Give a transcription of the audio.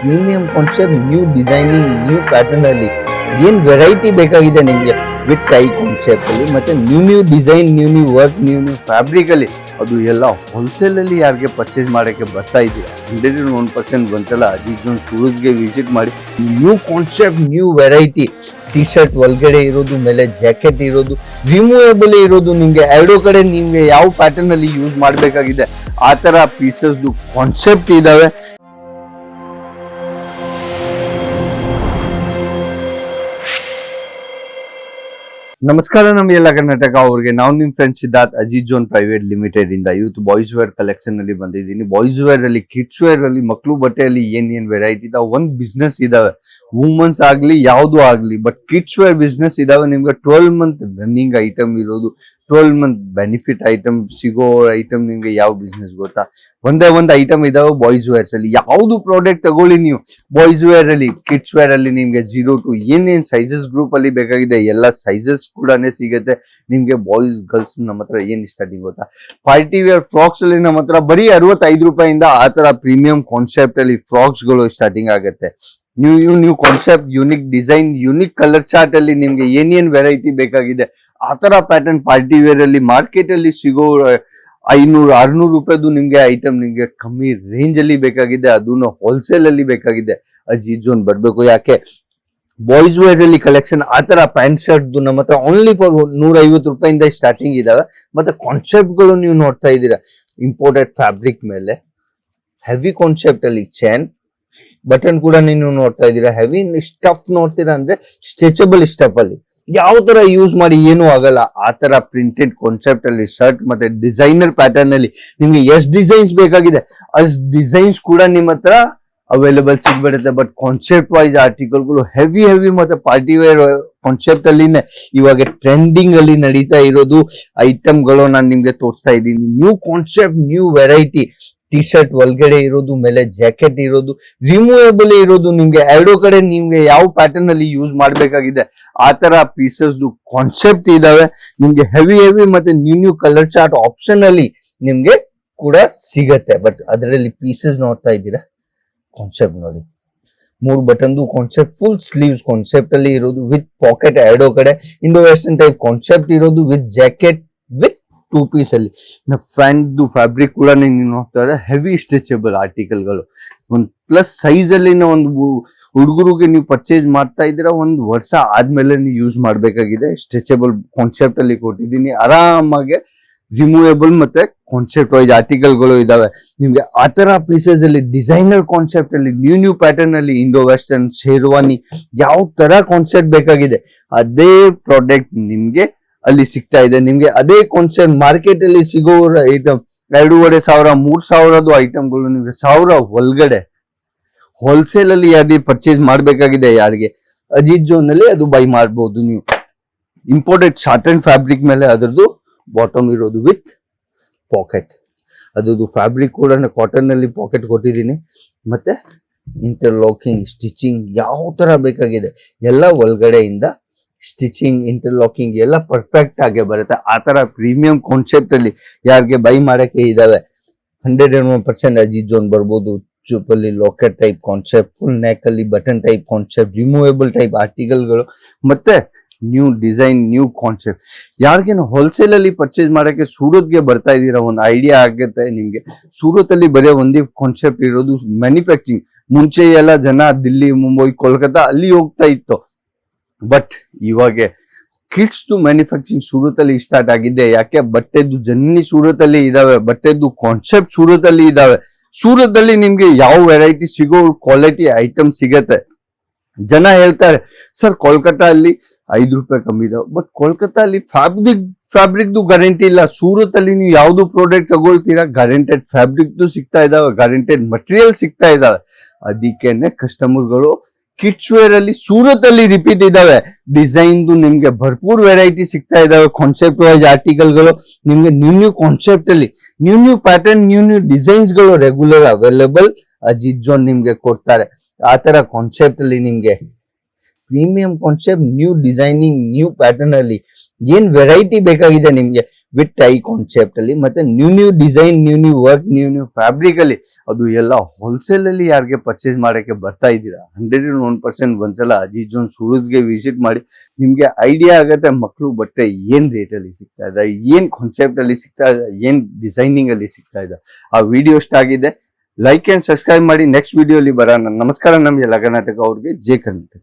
Premium concept new designing new pattern ಅಲ್ಲಿ ಏನ್ variety ಬೇಕಾಗಿದೆ ನಿಮಗೆ? ವಿತ್ ಟೈ ಕಾನ್ಸೆಪ್ಟ್ ಅಲ್ಲಿ, ಮತ್ತೆ new new design new new work new new fabric ಅಲ್ಲಿ ಅದು ಎಲ್ಲ ಹೋಲ್ಸೇಲ್ ಅಲ್ಲಿ ಯಾರಿಗೆ ಪರ್ಚೇಸ್ ಮಾಡೋಕ್ಕೆ ಬರ್ತಾ ಇದೆಯಾ? ಹಂಡ್ರೆಡ್ ಒನ್ ಪರ್ಸೆಂಟ್ ಒಂದ್ಸಲ ಅಜಿತ್ ಜೋನ್ ಸೂರತ್ಗೆ ವಿಸಿಟ್ ಮಾಡಿ. New concept new variety T shirt ಒಳಗಡೆ ಇರೋದು, ಮೇಲೆ ಜಾಕೆಟ್ ಇರೋದು ರಿಮೂವೇಬಲ್ ಇರೋದು ನಿಮಗೆ. ಎರಡೂ ಕಡೆ ನಿಮಗೆ ಯಾವ ಪ್ಯಾಟರ್ನಲ್ಲಿ ಯೂಸ್ ಮಾಡಬೇಕಾಗಿದೆ? ಆ ಥರ ಪೀಸಸ್ದು ಕಾನ್ಸೆಪ್ಟ್ ಇದಾವೆ. ನಮಸ್ಕಾರ ನಮ್ಮ ಎಲ್ಲ ಕರ್ನಾಟಕ ಅವ್ರಿಗೆ. ನಾವು ನಿಮ್ friend Siddharth Ajit Zone private limited ಇಂದ ಯೂತ್ ಬಾಯ್ಸ್ ವೇರ್ ಕಲೆಕ್ಷನ್ ಅಲ್ಲಿ ಬಂದಿದ್ದೀನಿ. ಬಾಯ್ಸ್ ವೇರ್ ಅಲ್ಲಿ ಕಿಡ್ಸ್ ವೇರ್ ಅಲ್ಲಿ ಮಕ್ಕಳು ಬಟ್ಟೆಯಲ್ಲಿ ಏನ್ ಏನ್ ವೆರೈಟಿ ಇದಾವೆ? ಒಂದ್ ಬಿಸ್ನೆಸ್ ಇದಾವೆ. ವುಮೆನ್ಸ್ ಆಗ್ಲಿ, ಯಾವ್ದು ಆಗ್ಲಿ ಬಟ್ ಕಿಡ್ಸ್ ವೇರ್ ಬಿಸ್ನೆಸ್ ಇದಾವೆ. ನಿಮ್ಗೆ ಟ್ವೆಲ್ ಮಂತ್ ರನ್ನಿಂಗ್ ಐಟಮ್ ಇರೋದು ಟ್ವೆಲ್ ಮಂತ್ ಬೆನಿಫಿಟ್ ಐಟಮ್ ಸಿಗೋ ಐಟಮ್ ನಿಮ್ಗೆ ಯಾವ ಬಿಸ್ನೆಸ್ ಗೊತ್ತಾ? ಒಂದೇ ಒಂದು ಐಟಮ್ ಇದಾವೆ ಬಾಯ್ಸ್ ವೇರ್ಸ್ ಅಲ್ಲಿ. ಯಾವ್ದು ಪ್ರಾಡಕ್ಟ್ ತಗೊಳ್ಳಿ ನೀವು? ಬಾಯ್ಸ್ ವೇರ್ ಅಲ್ಲಿ ಕಿಡ್ಸ್ ವೇರ್ ಅಲ್ಲಿ ನಿಮ್ಗೆ ಜೀರೋ ಟು ಏನೇನ್ ಸೈಜಸ್ ಗ್ರೂಪ್ ಅಲ್ಲಿ ಬೇಕಾಗಿದೆ, ಎಲ್ಲ ಸೈಜಸ್ ಕೂಡ ಸಿಗುತ್ತೆ. ನಿಮ್ಗೆ ಬಾಯ್ಸ್ ಗರ್ಲ್ಸ್ ನಮ್ಮ ಹತ್ರ ಏನ್ ಸ್ಟಾರ್ಟಿಂಗ್ ಗೊತ್ತಾ? ಪಾರ್ಟಿ ವೇರ್ ಫ್ರಾಕ್ಸ್ ಅಲ್ಲಿ ನಮ್ಮ ಹತ್ರ ಬರೀ ಅರವತ್ತೈದು ರೂಪಾಯಿಂದ ಆ ತರ ಪ್ರೀಮಿಯಂ ಕಾನ್ಸೆಪ್ಟ್ ಅಲ್ಲಿ ಫ್ರಾಕ್ಸ್ಗಳು ಸ್ಟಾರ್ಟಿಂಗ್ ಆಗುತ್ತೆ. New new concept unique design unique colour chart ಅಲ್ಲಿ ನಿಮ್ಗೆ ಏನೇನ್ ವೆರೈಟಿ ಬೇಕಾಗಿದೆ ಆ ತರ ಪ್ಯಾಟರ್ನ್ ಪಾರ್ಟಿ ವೇರ್ ಅಲ್ಲಿ ಮಾರ್ಕೆಟ್ ಅಲ್ಲಿ ಸಿಗೋ ಐನೂರು, ಆರ್ನೂರು ರೂಪಾಯಿದು ನಿಮ್ಗೆ ಐಟಮ್ ನಿಮ್ಗೆ ಕಮ್ಮಿ ರೇಂಜ್ ಅಲ್ಲಿ ಬೇಕಾಗಿದೆ. ಅದನ್ನು ಹೋಲ್ಸೇಲ್ ಅಲ್ಲಿ ಬೇಕಾಗಿದೆ. ಅಜ್ಜಿ ಜೋನ್ ಬರ್ಬೇಕು. ಯಾಕೆ? ಬಾಯ್ಸ್ ವೇರ್ ಅಲ್ಲಿ ಕಲೆಕ್ಷನ್ ಆ ತರ ಪ್ಯಾಂಟ್ ಶರ್ಟ್ ನಮ್ಮ ಹತ್ರ ಓನ್ಲಿ ಫಾರ್ ನೂರ ಐವತ್ತು ರೂಪಾಯಿಂದ ಸ್ಟಾರ್ಟಿಂಗ್ ಇದಾವೆ. ಮತ್ತೆ ಕಾನ್ಸೆಪ್ಟ್ಗಳು ನೀವು ನೋಡ್ತಾ ಇದ್ದೀರಾ. ಇಂಪೋರ್ಟೆಡ್ ಫ್ಯಾಬ್ರಿಕ್ ಮೇಲೆ ಹೆವಿ ಕಾನ್ಸೆಪ್ಟ್ ಅಲ್ಲಿ ಚೇನ್ ಬಟನ್ ಕೂಡ ನೀವು ನೋಡ್ತಾ ಇದ್ದೀರಾ. ಹೆವಿ ಸ್ಟಫ್ ನೋಡ್ತೀರಾ ಅಂದ್ರೆ ಸ್ಟ್ರೆಚಬಲ್ ಸ್ಟಫ್ ಅಲ್ಲಿ. ಯಾವ ತರ ಯೂಸ್ ಮಾಡಿ ಏನೂ ಆಗಲ್ಲ, ಆ ತರ ಪ್ರಿಂಟೆಡ್ ಕಾನ್ಸೆಪ್ಟ್ ಅಲ್ಲಿ ಶರ್ಟ್ ಮತ್ತೆ ಡಿಸೈನರ್ ಪ್ಯಾಟರ್ನ್ ಅಲ್ಲಿ ನಿಮ್ಗೆ ಎಷ್ಟು ಡಿಸೈನ್ಸ್ ಬೇಕಾಗಿದೆ. ಅಷ್ಟು ಡಿಸೈನ್ಸ್ ಕೂಡ ನಿಮ್ಮ ಹತ್ರ ಅವೈಲೇಬಲ್ ಸಿಗ್ಬಿಡುತ್ತೆ. ಬಟ್ ಕಾನ್ಸೆಪ್ಟ್ ವೈಸ್ ಆರ್ಟಿಕಲ್ಗಳು ಹೆವಿ ಹೆವಿ ಮತ್ತೆ ಪಾರ್ಟಿ ವೇರ್ ಕಾನ್ಸೆಪ್ಟ್ ಅಲ್ಲಿನೇ ಇವಾಗ ಟ್ರೆಂಡಿಂಗ್ ಅಲ್ಲಿ ನಡೀತಾ ಇರೋದು ಐಟಮ್ಗಳು ನಾನು ನಿಮ್ಗೆ ತೋರಿಸ್ತಾ ಇದ್ದೀನಿ. New concept new variety T shirt ಒಳಗಡೆ ಇರೋದು, ಮೇಲೆ ಜಾಕೆಟ್ ಇರೋದು ರಿಮೂವೇಬಲ್ ಇರೋದು ನಿಮ್ಗೆ, ಎರಡೂ ಕಡೆ ನಿಮ್ಗೆ ಯಾವ ಪ್ಯಾಟರ್ನ್ ಅಲ್ಲಿ ಯೂಸ್ ಮಾಡಬೇಕಾಗಿದೆ, ಆ ತರ ಪೀಸಸ್ ಕಾನ್ಸೆಪ್ಟ್ ಇದಾವೆ. ನಿಮ್ಗೆ ಹೆವಿ ಹೆವಿ ಮತ್ತೆ new new colour chart option ಅಲ್ಲಿ ನಿಮ್ಗೆ ಕೂಡ ಸಿಗತ್ತೆ. ಬಟ್ ಅದರಲ್ಲಿ ಪೀಸಸ್ ನೋಡ್ತಾ ಇದ್ದೀರಾ? ಕಾನ್ಸೆಪ್ಟ್ ನೋಡಿ. ಮೂರು ಬಟನ್ದು ಕಾನ್ಸೆಪ್ಟ್ ಫುಲ್ ಸ್ಲೀವ್ಸ್ ಕಾನ್ಸೆಪ್ಟ್ ಅಲ್ಲಿ ಇರೋದು ವಿತ್ ಪಾಕೆಟ್ ಎರಡೋ ಕಡೆ ಇಂಡೋ ವೆಸ್ಟರ್ನ್ ಟೈಪ್ ಕಾನ್ಸೆಪ್ಟ್ ಇರೋದು ವಿತ್ ಜಾಕೆಟ್ ಟೂ ಪೀಸ್ ಅಲ್ಲಿ. ಫ್ಯಾನ್ ಫ್ಯಾಬ್ರಿಕ್ ಕೂಡ ನೀವು ನೋಡ್ತಾ ಇದ್ರೆ ಹೆವಿ ಸ್ಟ್ರೆಚಬಲ್ ಆರ್ಟಿಕಲ್ಗಳು ಒಂದು ಪ್ಲಸ್ ಸೈಜ್ ಅಲ್ಲಿ ಒಂದು ಹುಡುಗರಿಗೆ ನೀವು ಪರ್ಚೇಸ್ ಮಾಡ್ತಾ ಇದ್ದೀರಾ, ಒಂದು ವರ್ಷ ಆದ್ಮೇಲೆ ನೀವು ಯೂಸ್ ಮಾಡಬೇಕಾಗಿದೆ. ಸ್ಟ್ರೆಚಬಲ್ ಕಾನ್ಸೆಪ್ಟ್ ಅಲ್ಲಿ ಕೊಟ್ಟಿದ್ದೀನಿ. ಆರಾಮಾಗಿ ರಿಮೂವೇಬಲ್ ಮತ್ತೆ ಕಾನ್ಸೆಪ್ಟ್ ವೈಸ್ ಆರ್ಟಿಕಲ್ಗಳು ಇದಾವೆ. ನಿಮ್ಗೆ ಆ ತರ ಪೀಸಸ್ ಅಲ್ಲಿ ಡಿಸೈನರ್ ಕಾನ್ಸೆಪ್ಟ್ ಅಲ್ಲಿ ನ್ಯೂ ನ್ಯೂ ಪ್ಯಾಟರ್ನ್ ಅಲ್ಲಿ ಇಂಡೋ ವೆಸ್ಟರ್ನ್ ಶೇರ್ವಾನಿ ಯಾವ ತರ ಕಾನ್ಸೆಪ್ಟ್ ಬೇಕಾಗಿದೆ, ಅದೇ ಪ್ರಾಡಕ್ಟ್ ನಿಮ್ಗೆ ಅಲ್ಲಿ ಸಿಗ್ತಾ ಇದೆ. ನಿಮ್ಗೆ ಅದೇ ಕಾನ್ಸೆಪ್ಟ್ ಮಾರ್ಕೆಟ್ ಅಲ್ಲಿ ಸಿಗೋ ಐಟಮ್ ಎರಡೂವರೆ ಸಾವಿರ, ಮೂರ್ ಸಾವಿರದ್ದು ಐಟಮ್ಗಳು ನಿಮ್ಗೆ ಸಾವಿರ ಒಳಗಡೆ. ಹೋಲ್ಸೇಲ್ ಅಲ್ಲಿ ಯಾರಿಗೆ ಪರ್ಚೇಸ್ ಮಾಡ್ಬೇಕಾಗಿದೆ ಯಾರಿಗೆ? ಅಜಿತ್ ಜೋನ್ ಅಲ್ಲಿ ಅದು ಬೈ ಮಾಡ್ಬೋದು ನೀವು. ಇಂಪೋರ್ಟೆಡ್ ಶಾರ್ಟನ್ ಫ್ಯಾಬ್ರಿಕ್ ಮೇಲೆ ಅದರದ್ದು ಬಾಟಮ್ ಇರೋದು ವಿತ್ ಪಾಕೆಟ್ ಅದ್ರದ್ದು ಫ್ಯಾಬ್ರಿಕ್ ಕೂಡ ಕಾಟನ್ ಅಲ್ಲಿ ಪಾಕೆಟ್ ಕೊಟ್ಟಿದ್ದೀನಿ. ಮತ್ತೆ ಇಂಟರ್ಲಾಕಿಂಗ್ ಸ್ಟಿಚಿಂಗ್ ಯಾವ ತರ ಬೇಕಾಗಿದೆ? ಎಲ್ಲ ಒಳಗಡೆಯಿಂದ ಸ್ಟಿಚಿಂಗ್ ಇಂಟರ್ಲಾಕಿಂಗ್ ಎಲ್ಲ ಪರ್ಫೆಕ್ಟ್ ಆಗಿ ಬರುತ್ತೆ. ಆ ತರ ಪ್ರೀಮಿಯಂ ಕಾನ್ಸೆಪ್ಟ್ ಅಲ್ಲಿ ಯಾರಿಗೆ ಬೈ ಮಾಡಕ್ಕೆ ಇದಾವೆ. Hundred and one percent Ajit Zone ಬರ್ಬೋದು. ಚೂಪಲ್ಲಿ locket type concept full neck ಅಲ್ಲಿ button type concept removable type ಆರ್ಟಿಕಲ್ಗಳು ಮತ್ತೆ ನ್ಯೂ ಡಿಸೈನ್ ನ್ಯೂ ಕಾನ್ಸೆಪ್ಟ್ ಯಾರಿಗೇನು ಹೋಲ್ಸೇಲ್ ಅಲ್ಲಿ ಪರ್ಚೇಸ್ ಮಾಡಕ್ಕೆ ಸೂರತ್ಗೆ ಬರ್ತಾ ಇದ್ದೀರಾ? ಒಂದು ಐಡಿಯಾ ಆಗುತ್ತೆ ನಿಮಗೆ. ಸೂರತ್ ಅಲ್ಲಿ ಬರೀ ಒಂದೇ ಕಾನ್ಸೆಪ್ಟ್ ಇರೋದು ಮ್ಯಾನುಫ್ಯಾಕ್ಚರಿಂಗ್ ಮುಂಚೆ ಎಲ್ಲ ಜನ ದಿಲ್ಲಿ, ಮುಂಬೈ, ಕೋಲ್ಕತ್ತಾ ಅಲ್ಲಿ ಹೋಗ್ತಾ ಇತ್ತು. ಬಟ್ ಇವಾಗ ದು ಮ್ಯಾನುಫ್ಯಾಕ್ಚರಿಂಗ್ ಸೂರತ್ ಅಲ್ಲಿ ಸ್ಟಾರ್ಟ್ ಆಗಿದೆ ಯಾಕೆ? ಬಟ್ಟೆದು ಜನ್ನಿ ಸೂರತ್ ಅಲ್ಲಿ ಇದಾವೆ. ಬಟ್ಟೆದು ಕಾನ್ಸೆಪ್ಟ್ ಸೂರತ್ ಅಲ್ಲಿ ಇದಾವೆ. ಸೂರತ್ ಅಲ್ಲಿ ನಿಮ್ಗೆ ಯಾವ ವೆರೈಟಿ ಸಿಗೋ ಕ್ವಾಲಿಟಿ ಐಟಮ್ ಸಿಗತ್ತೆ? ಜನ ಹೇಳ್ತಾರೆ, ಸರ್ ಕೋಲ್ಕತ್ತಾ ಅಲ್ಲಿ ಐದು ರೂಪಾಯಿ ಕಮ್ಮಿ ಇದಾವೆ. ಬಟ್ ಕೋಲ್ಕತ್ತಾ ಅಲ್ಲಿ ಫ್ಯಾಬ್ರಿಕ್ ಫ್ಯಾಬ್ರಿಕ್ದು ಗ್ಯಾರಂಟಿ ಇಲ್ಲ. ಸೂರತ್ ಅಲ್ಲಿ ನೀವು ಯಾವ್ದು ಪ್ರಾಡಕ್ಟ್ ತಗೊಳ್ತೀರಾ? ಗ್ಯಾರಂಟೆಡ್ ಫ್ಯಾಬ್ರಿಕ್ದು ಸಿಗ್ತಾ ಇದಾವೆ. ಗ್ಯಾರಂಟೆಡ್ ಮಟೀರಿಯಲ್ ಸಿಗ್ತಾ ಇದಾವೆ. ಅದಕ್ಕೇನೆ ಕಸ್ಟಮರ್ಗಳು ಕಿಡ್ಸ್ ವೇರ್ ಅಲ್ಲಿ ಸೂರತ್ ರಿಪೀಟ್ ಇದಾವೆ ಡಿಸೈನ್ದು ನಿಮ್ಗೆ ಭರ್ಪೂರ್ ವೆರೈಟಿ ಸಿಗ್ತಾ ಇದಾವೆ ಕಾನ್ಸೆಪ್ಟ್ ವೈಸ್ ಆರ್ಟಿಕಲ್ಗಳು ನಿಮ್ಗೆ ನ್ಯೂ ನ್ಯೂ ಕಾನ್ಸೆಪ್ಟ್ ಅಲ್ಲಿ new new pattern new new ಡಿಸೈನ್ಸ್ಗಳು regular available Ajit zone ನಿಮ್ಗೆ ಕೊಡ್ತಾರೆ. ಆ ತರ ಕಾನ್ಸೆಪ್ಟ್ ಅಲ್ಲಿ ನಿಮ್ಗೆ premium concept new designing new pattern ಅಲ್ಲಿ ಏನ್ ವೆರೈಟಿ ಬೇಕಾಗಿದೆ ನಿಮ್ಗೆ? ವಿತ್ ಐ ಕಾನ್ಸೆಪ್ಟ್ ಅಲ್ಲಿ ಮತ್ತೆ new new design new new work new new fabric ಅಲ್ಲಿ ಅದು ಎಲ್ಲ ಹೋಲ್ಸೇಲ್ ಅಲ್ಲಿ ಯಾರಿಗೆ ಪರ್ಚೇಸ್ ಮಾಡಕ್ಕೆ ಬರ್ತಾ ಇದ್ದೀರಾ? ಹಂಡ್ರೆಡ್ ಒನ್ ಪರ್ಸೆಂಟ್ ಒಂದ್ಸಲ ಅಜೀಜ್ ಜೋನ್ ಸೂರತ್ಗೆ ವಿಸಿಟ್ ಮಾಡಿ ನಿಮ್ಗೆ ಐಡಿಯಾ ಆಗುತ್ತೆ. ಮಕ್ಕಳು ಬಟ್ಟೆ ಏನ್ ರೇಟ್ ಅಲ್ಲಿ ಸಿಗ್ತಾ ಇದೆ? ಏನ್ ಕಾನ್ಸೆಪ್ಟ್ ಅಲ್ಲಿ ಸಿಗ್ತಾ ಇದೆ? ಏನ್ ಡಿಸೈನಿಂಗ್ ಅಲ್ಲಿ ಸಿಗ್ತಾ ಇದೆ? ಆ ವಿಡಿಯೋ ಇಷ್ಟ ಆಗಿದೆ. ಲೈಕ್ ಅಂಡ್ ಸಬ್ಸ್ಕ್ರೈಬ್ ಮಾಡಿ. ನೆಕ್ಸ್ಟ್ ವಿಡಿಯೋ ಅಲ್ಲಿ ಬರೋಣ. ನಮಸ್ಕಾರ. ನಮಗೆ ಕರ್ನಾಟಕ ಅವ್ರಿಗೆ. ಜೆ ಕರ್ನಾಟಕ.